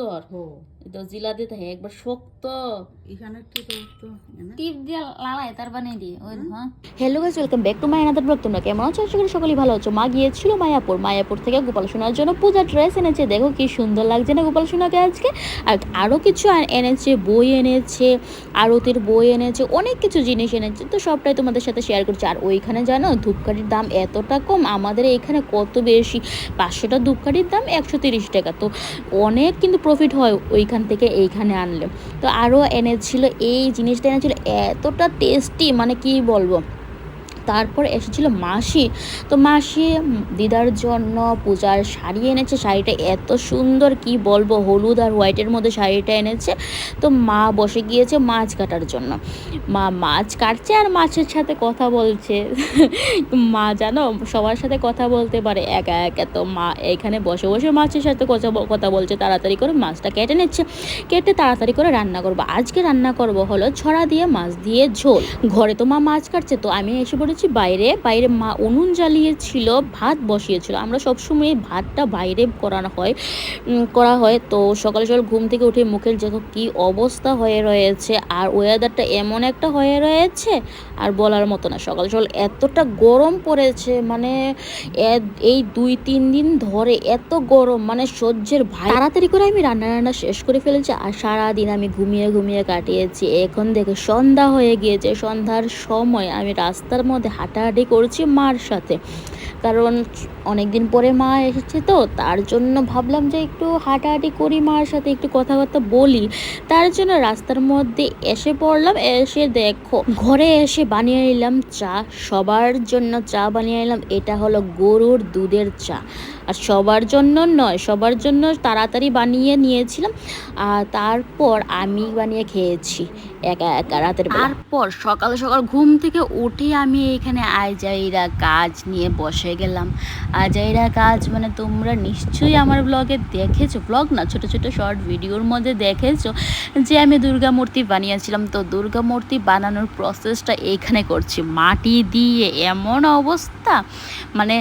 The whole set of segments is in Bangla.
সুন্দর। হো তো জিলা দিতে হয় একবার শক্ত। এখানে টিপ দিয়ে লালাই তার বানিয়ে দিয়ে ওই হ্যাঁ। Hello guys welcome back to my another blog তোমরা কেমন আছো? আশা করি সকলেই ভালো আছো। মা গিয়েছিল মায়াপুর। মায়াপুর থেকে গোপাল সোনার জন্য পূজা ড্রেস এনেছে। দেখো কি সুন্দর লাগছে না গোপাল সোনাকে আজকে। আর আরও কিছু এনেছে বই এনেছে আরতির বই এনেছে অনেক কিছু জিনিস এনেছে। তো সবটাই তোমাদের সাথে শেয়ার করছি। আর ওইখানে জানো ধূপকাঠির দাম এতটা কম। আমাদের এখানে কত বেশি? পাঁচশোটা ধূপকাঠির দাম একশো তিরিশ টাকা। তো অনেক কিন্তু প্রফিট হয় ওইখান। থেকে এইখানে আনলে। তো আরও এনেছিল এই জিনিসটা এনেছিল এতটা টেস্টি মানে কি বলব? তারপর এসেছিল মাসি। তো মাসি দিদার জন্য পূজার শাড়ি এনেছে। শাড়িটা এত সুন্দর, কি বলব? হলুদ আর হোয়াইটের মধ্যে শাড়িটা এনেছে। তো মা বসে গিয়েছে মাছ কাটার জন্য। মা মাছ কাটছে আর মাছের সাথে কথা বলছে। মা জানো সবার সাথে কথা বলতে পারে। একা একা তো মা এখানে বসে বসে মাছের সাথে কথা কথা বলছে। তাড়াতাড়ি করে মাছটা কেটে নিচ্ছে। কেটে তাড়াতাড়ি করে রান্না করব। আজকে রান্না করব হলো ছড়া দিয়ে মাছ দিয়ে ঝোল। ঘরে তো মা মাছ কাটছে। তো আমি এসে পড়েছি বাইরে বাইরে মা উনুন জ্বালিয়েছিল, ভাত বসিয়েছিল। আমরা সবসময় ভাতটা বাইরে করানো হয় করা হয়। তো সকাল সকাল ঘুম থেকে উঠে মুখের দেখো কি অবস্থা হয়ে রয়েছে। আর ওয়েদারটা এমন একটা হয়ে রয়েছে, আর বলার মতো না। সকাল সকাল এতটা গরম পড়েছে মানে এই দুই, তিন দিন ধরে এত গরম মানে সহ্যের ভাই তাড়াতাড়ি করে আমি রান্না রান্না শেষ করে ফেলেছি। আর সারাদিন আমি ঘুমিয়ে ঘুমিয়ে কাটিয়েছি। এখন দেখে সন্ধ্যা হয়ে গিয়েছে। সন্ধ্যার সময় আমি রাস্তার মধ্যে হাঁটাহাঁটি করেছি মার সাথে। কারণ অনেক দিন পরে মা এসেছে তো, তার জন্য ভাবলাম যে একটু হাঁটাহাঁটি করি মার সাথে, একটু কথাবার্তা বলি। তার জন্য রাস্তার মধ্যে এসে পড়লাম, এসে দেখো, ঘরে এসে বানিয়ে নিলাম চা, সবার জন্য চা বানিয়ে নিলাম, এটা হলো গরুর দুধের চা। আর সবার জন্য নয়, সবার জন্য তাড়াতাড়ি বানিয়ে নিয়েছিলাম, আর তারপর আমি বানিয়ে খেয়েছি, একা একা রাতের তারপর সকাল সকাল ঘুম থেকে উঠে আমি এখানে আজাইরা কাজ নিয়ে বসে গেলাম। আজাইরা কাজ মানে তোমরা নিশ্চয়ই আমার ব্লগে দেখেছ। ব্লগ না, ছোট ছোট শর্ট ভিডিওর মধ্যে দেখেছ যে আমি দুর্গা মূর্তি বানিয়েছিলাম। তো দুর্গা মূর্তি বানানোর প্রসেসটা এইখানে করছি। মাটি দিয়ে এমন অবস্থা মানে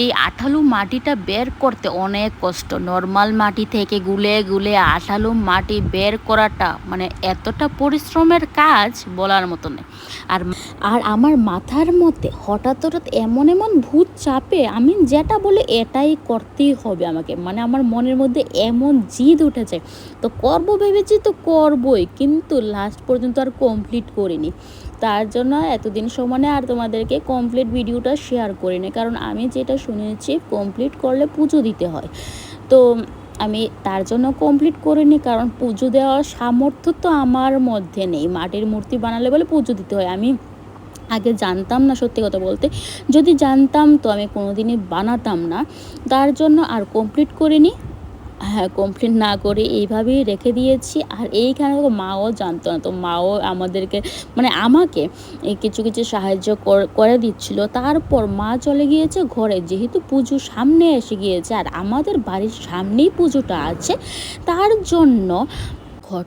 এই আঠালু মাটিটা বের করতে অনেক কষ্ট। নর্মাল মাটি থেকে গুলে গুলে আঠালু মাটি বের করাটা মানে এতটা পরিশ্রমের কাজ বলার মতো নেই। আর আর আমার মাথার মতে হঠাৎ হঠাৎ এমন এমন ভূত চাপে আমি যেটা বলে এটাই করতেই হবে আমাকে। মানে আমার মনের মধ্যে এমন জিদ উঠেছে। তো করব ভেবেছি তো করবই, কিন্তু লাস্ট পর্যন্ত আর কমপ্লিট করিনি। তার জন্য এতদিন সমানে আর তোমাদেরকে কমপ্লিট ভিডিওটা শেয়ার করিনি। কারণ আমি যেটা শুনেছি কমপ্লিট করলে পুজো দিতে হয়। তো আমি তার জন্য কমপ্লিট করিনি, কারণ পুজো দেওয়ার সামর্থ্য তো আমার মধ্যে নেই। মাটির মূর্তি বানালে বলে পুজো দিতে হয়। আমি আগে জানতাম না সত্যি কথা বলতে। যদি জানতাম তো আমি কোনোদিনই বানাতাম না। তার জন্য আর কমপ্লিট করিনি। হ্যাঁ কমপ্লিট না করে এইভাবেই রেখে দিয়েছি। আর এইখানে তো মাও জানতো না। তো মাও আমাদেরকে মানে আমাকে কিছু কিছু সাহায্য কর- দিচ্ছিল। তারপর মা চলে গিয়েছে ঘরে। যেহেতু পুজো সামনে এসে গিয়েছে, আর আমাদের বাড়ির সামনেই পুজোটা আছে, তার জন্য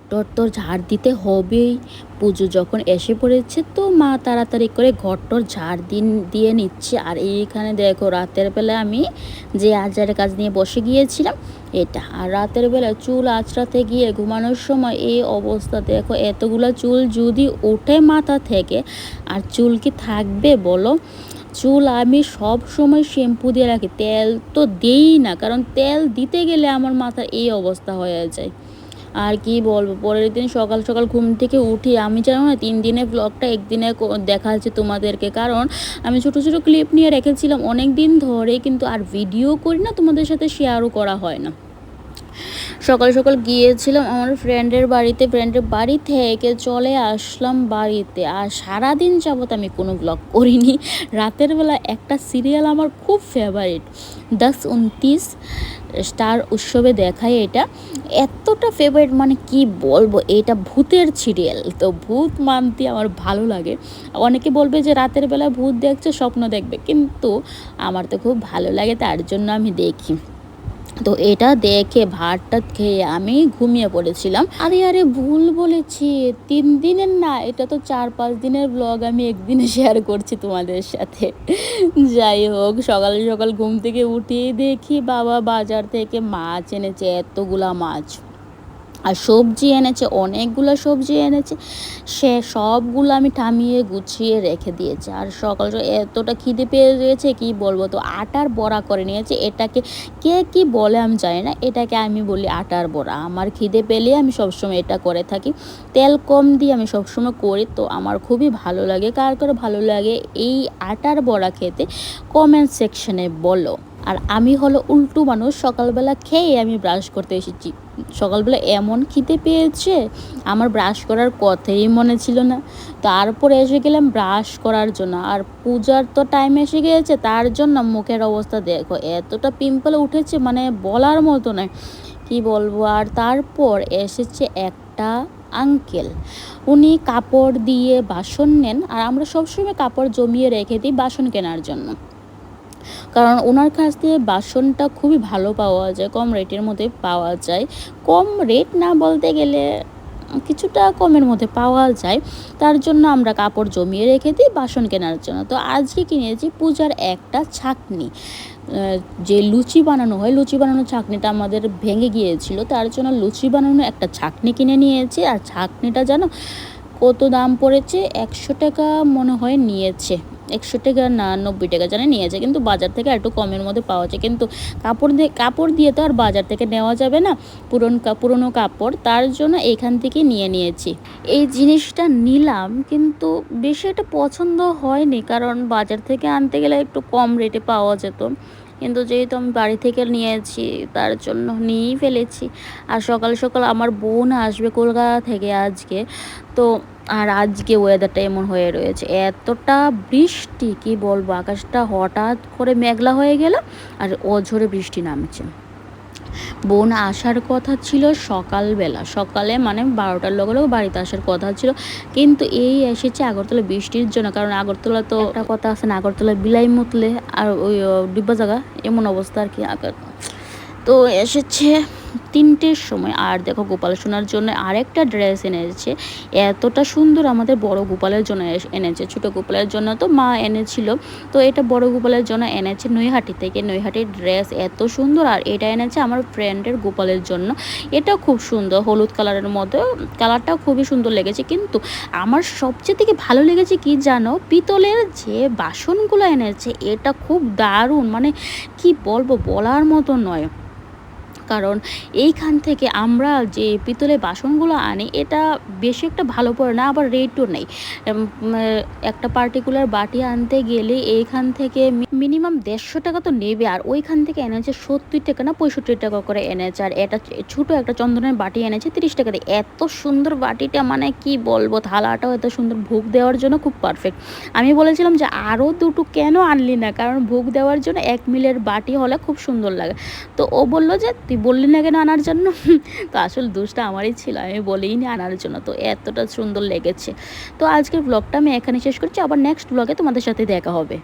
টর তো ঝাড় দিতে হবেই। পুজো যখন এসে পড়েছে তো মা তাড়াতাড়ি করে ঘর টর ঝাড় দিন, দিয়ে নিচ্ছে। আর এইখানে দেখো রাতের বেলা আমি যে আজারের কাজ নিয়ে বসে গিয়েছিলাম, এটা। আর রাতের বেলা চুল আঁচড়াতে গিয়ে ঘুমানোর সময় এই অবস্থা। দেখো এতগুলো চুল যদি ওঠে মাথা থেকে, আর চুল কি থাকবে বলো? চুল আমি সব সময় শ্যাম্পু দিয়ে রাখি। তেল তো দেই না, কারণ তেল দিতে গেলে আমার মাথার এই অবস্থা হয়ে যায়। আর কি বলব? পরের দিন সকাল সকাল ঘুম থেকে উঠি আমি জানো না তিন দিনের ব্লগটা একদিনে দেখা দেখাচ্ছি তোমাদেরকে। কারণ আমি ছোট ছোট ক্লিপ নিয়ে রেখেছিলাম অনেক দিন ধরে, কিন্তু আর ভিডিও করি না, তোমাদের সাথে শেয়ারও করা হয় না। সকাল সকাল গিয়েছিলাম আমার ফ্রেন্ডের বাড়িতে ফ্রেন্ডের বাড়ি থেকে চলে আসলাম বাড়িতে। আর সারাদিন যাবত আমি কোনো ব্লগ করিনি। রাতের বেলা একটা সিরিয়াল আমার খুব ফেভারিট দশ উনত্রিশ স্টার উৎসবে দেখায় এটা। এতটা ফেভারিট মানে কি বলব? এটা ভূতের সিরিয়াল তো ভূত মানতে আমার ভালো লাগে। অনেকে বলবে যে রাতের বেলা ভূত দেখছে, স্বপ্ন দেখবে। কিন্তু আমার তো খুব ভালো লাগে, তার জন্য আমি দেখি। তো এটা দেখে ভাতটা খেয়ে আমি ঘুমিয়ে পড়েছিলাম। আরে আরে, ভুল বলেছি। তিন দিনের না, এটা তো চার, পাঁচ দিনের ব্লগ আমি একদিনে শেয়ার করছি তোমাদের সাথে। যাই হোক, সকাল সকাল ঘুম থেকে উঠিয়ে দেখি বাবা বাজার থেকে মাছ এনেছে, এতগুলা মাছ। আর সবজি এনেছে, অনেকগুলো সবজি এনেছে। সে সবগুলো আমি থামিয়ে গুছিয়ে রেখে দিয়েছে। আর সকাল এতটা খিদে পেয়ে গিয়েছে, কি বলব তো? আটার বড়া করে নিয়েছে। এটাকে কে কি বলে আমি জানি না। এটাকে আমি বলি আটার বড়া। আমার খিদে পেলে আমি সবসময় এটা করে থাকি। তেল কম দিয়ে আমি সবসময় করি তো আমার খুবই ভালো লাগে। কার কার ভালো লাগে? এই আটার বড়া খেতে কমেন্ট সেকশনে বলো। আর আমি হলো উল্টো মানুষ। সকালবেলা খেয়ে আমি ব্রাশ করতে এসেছি। সকালবেলা এমন খিদে পেয়েছে, আমার ব্রাশ করার কথাই মনে ছিল না। তারপরে এসে গেলাম ব্রাশ করার জন্য। আর পূজার তো টাইম এসে গিয়েছে, তার জন্য মুখের অবস্থা দেখো, এতটা পিম্পল উঠেছে মানে বলার মতো নয়। কি বলব, আর তারপর এসেছে একটা আঙ্কেল উনি কাপড় দিয়ে বাসন নেন, আর আমরা সবসময় কাপড় জমিয়ে রেখে দিই বাসন কেনার জন্য। কারণ ওনার কাছ দিয়ে বাসনটা খুবই ভালো পাওয়া যায়, কম রেটের মধ্যে পাওয়া যায়। কম রেট না বলতে গেলে কিছুটা কমের মধ্যে পাওয়া যায়। তার জন্য আমরা কাপড় জমিয়ে রেখে দিই বাসন কেনার জন্য। তো আজকে কিনেছি পূজার একটা ছাকনি। যে লুচি বানানো হয়, লুচি বানানোর ছাকনিটা আমাদের ভেঙে গিয়েছিল। তার জন্য লুচি বানানো একটা ছাকনি কিনে নিয়েছি। আর ছাকনিটা জানো কত দাম পড়েছে? একশো টাকা মনে হয় নিয়েছে। একশো টাকা না নব্বই টাকা জানে নিয়েছে, কিন্তু বাজার থেকে একটু কমের মধ্যে পাওয়া যায়। কিন্তু কাপড় দিয়ে কাপড় দিয়ে তো আর বাজার থেকে নেওয়া যাবে না, পুরন পুরনো কাপড়। তার জন্য এখান থেকে নিয়ে নিয়েছি। এই জিনিসটা নিলাম, কিন্তু বেশি একটা পছন্দ হয়নি, কারণ বাজার থেকে আনতে গেলে একটু কম রেটে পাওয়া যেত। কিন্তু যেহেতু আমি বাড়ি থেকে নিয়েছি, তার জন্য নিয়েই ফেলেছি। আর সকাল সকাল আমার বোন আসবে কলকাতা থেকে আজকে, তো আর আজকে ওয়েদারটা এমন হয়ে রয়েছে। এতটা বৃষ্টি, কি বলব? আকাশটা হঠাৎ করে মেঘলা হয়ে গেল আর অঝরে বৃষ্টি নামছে। বোন আসার কথা ছিল সকালবেলা। সকালে মানে বারোটার লোক লোক বাড়িতে আসার কথা ছিল। কিন্তু এই এসেছে আগরতলা বৃষ্টির জন্য। কারণ আগরতলা তো একটা কথা আছে না, আগরতলা বিলাই মুতলে আর ওই ডিব্বা জায়গা এমন অবস্থা আর কি আগর তো এসেছে তিনটের সময়। আর দেখো গোপাল সোনার জন্য আরেকটা ড্রেস এনেছে। এতটা সুন্দর আমাদের বড় গোপালের জন্য এনেছে। ছোট গোপালের জন্য তো মা এনেছিল। তো এটা বড় গোপালের জন্য এনেছে নৈহাটি থেকে। নৈহাটির ড্রেস এত সুন্দর। আর এটা এনেছে আমার ফ্রেন্ডের গোপালের জন্য। এটা খুব সুন্দর। হলুদ কালারের মধ্যে। কালারটাও খুবই সুন্দর লেগেছে। কিন্তু আমার সবচেয়ে থেকে ভালো লেগেছে কি জানো? পিতলের যে বাসনগুলো এনেছে, এটা খুব দারুণ। মানে কি বলব? বলার মতো নয়। কারণ এইখান থেকে আমরা যে পিতলের বাসনগুলো আনি, এটা বেশি একটা ভালো পড়ে না, আবার রেটও নেই। একটা পার্টিকুলার বাটি আনতে গেলে এইখান থেকে মিনিমাম দেড়শো টাকা তো নেবে, আর ওইখান থেকে এনেছে সত্তর টাকা না পঁয়ষট্টি টাকা করে এনেছে, আর এটা ছোট একটা চন্দনের বাটি এনেছে তিরিশ টাকা দিয়ে। এত সুন্দর বাটিটা মানে কি বলব, থালাটাও এত সুন্দর, ভোগ দেওয়ার জন্য খুব পারফেক্ট আমি বলেছিলাম যে আরও দুটো কেন আনলি না? কারণ ভোগ দেওয়ার জন্য এক মিলের বাটি হলে খুব সুন্দর লাগে। তো ও বলল যে তুই বললি না কেন আনার জন্য? তো আসল দোষটা আমারই ছিল, আমি বলেই বলিনি আনার জন্য, তো এতটা সুন্দর লেগেছে। তো আজকের ব্লগটা আমি এখানে শেষ করছি, আবার নেক্সট ব্লগে তোমাদের সাথে দেখা হবে।